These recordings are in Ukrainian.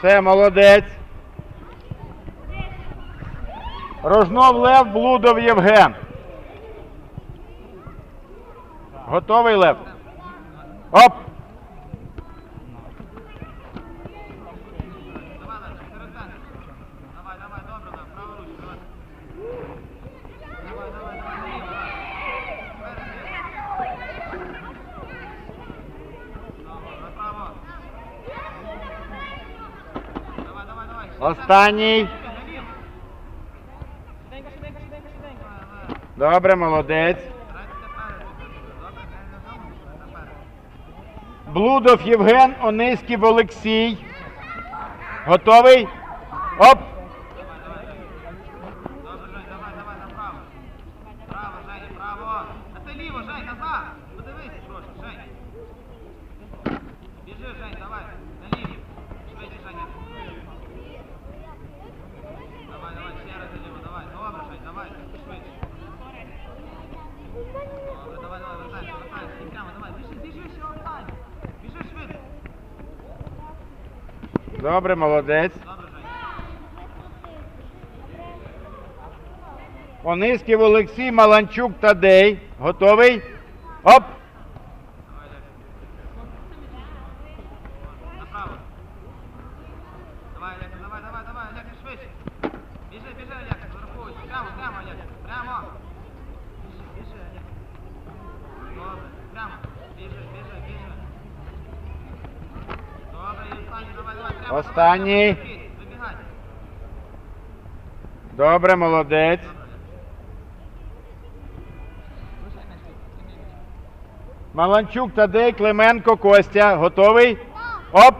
Все, молодець. Рожнов Лев, Блудов Євген. Готовий Лев? Оп! Давай, давай, добре, да, праву руку, давай. Давай, давай, давай, наліво, давай. Добре, направо. Давай, давай, давай. Останній. Добре, молодець. Блудов Євген, Ониськів Олексій. Готовий? Оп! Добре, Жень, давай, давай, направо. Право, Женя, право. А ти ліво, Жень, назад. Подивись трошки, Жень. Біжи, Жень, давай. Наліво. Швидше, Женя. Давай, давай, ще раз наліво, давай. Добре, Жень, давай, швидше. Добре, давай, давай, вертайся, вертайся. І прямо, давай. Біжи, біжи, ще останній. Біжи швидко. Добре, молодець. Добре, Олексій, Маланчук Тадей. Готовий? Оп! Давай, Ляк. Направо. Давай, Ляк, давай, давай, давай, Ляк, швидше. Біжи, біжи, Ляк, зарахуй. Прямо, прямо, Ляк, прямо. Біжи, біжи, Ляк. Добре, прямо. Біжи, біжи, біжи. Добре, і останній, давай, давай, прямо. Останній. Добре, молодець. Маланчук Тадей, Клименко Костя. Готовий? Оп!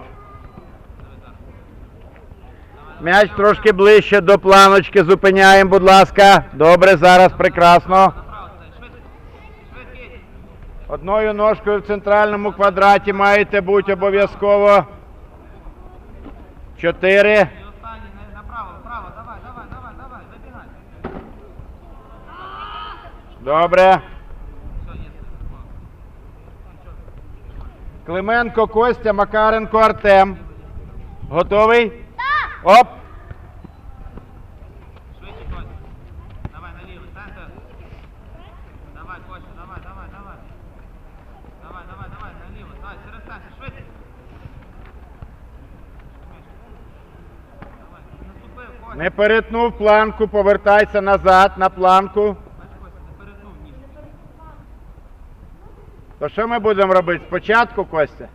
М'яч трошки ближче до планочки. Зупиняємо, будь ласка. Добре, зараз прекрасно. Одною ножкою в центральному квадраті маєте бути обов'язково. Чотири. І останній, на- направо, направо, давай, давай, давай, давай, вибігай. Добре. Клименко Костя, Макаренко Артем. Готовий? Оп! Швидше, Костя. Давай наліво, центр. Давай, Костя, давай, давай, давай. Давай, давай, давай, наліво. Давай, через центр, швидше. Давай, наступив, Костя. Не перетнув планку, повертайся назад на планку. То що ми будемо робити? Спочатку, Костя?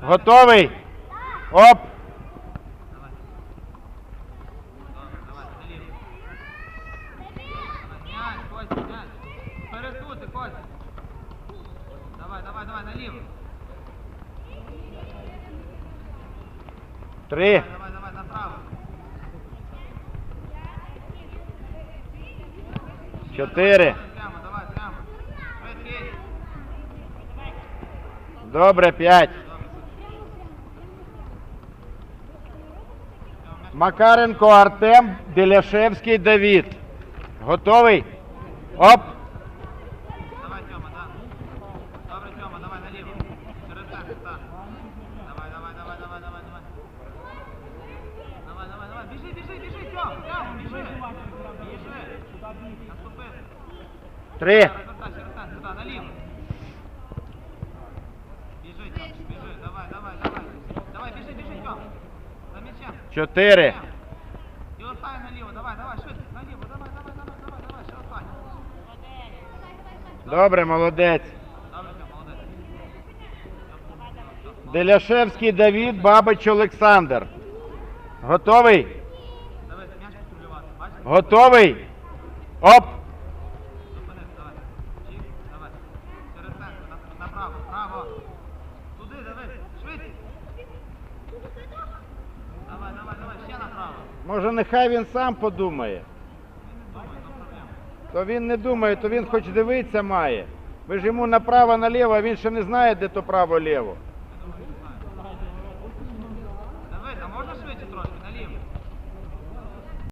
Готовий? Оп! Давай. Добре, давай, наліво. Давай, м'яч, Костя, м'яч. Перетнути, Костя. Давай, давай, давай, наліво. Три. Давай, давай, давай, направо. Чотири. Добре, п'ять. Макаренко Артем, Біляшевський Давід. Готовий? Оп! Давай, Тьома, да. Добре, Тьома, давай наліво. Через центр, так. Давай, давай, давай, давай, давай, давай. Давай, давай, давай. Біжи, біжи, біжи, Тьом, Тьом. Три. Чотири. І останній наліво, давай, давай, швидко, наліво, давай, давай, давай, давай, давай, ще останній. Добре, молодець. Деляшевський Давід, Бабич Олександр. Готовий? Готовий? Оп! Зупинись, давай. Чик, давай. Через центр, на- направо, право. Туди, дивись, швидше. Давай, давай, давай, ще направо. Може, нехай він сам подумає. То він не думає, то він хоч дивитися має. Ви ж йому направо наліво, а він ще не знає, де то право-ліво.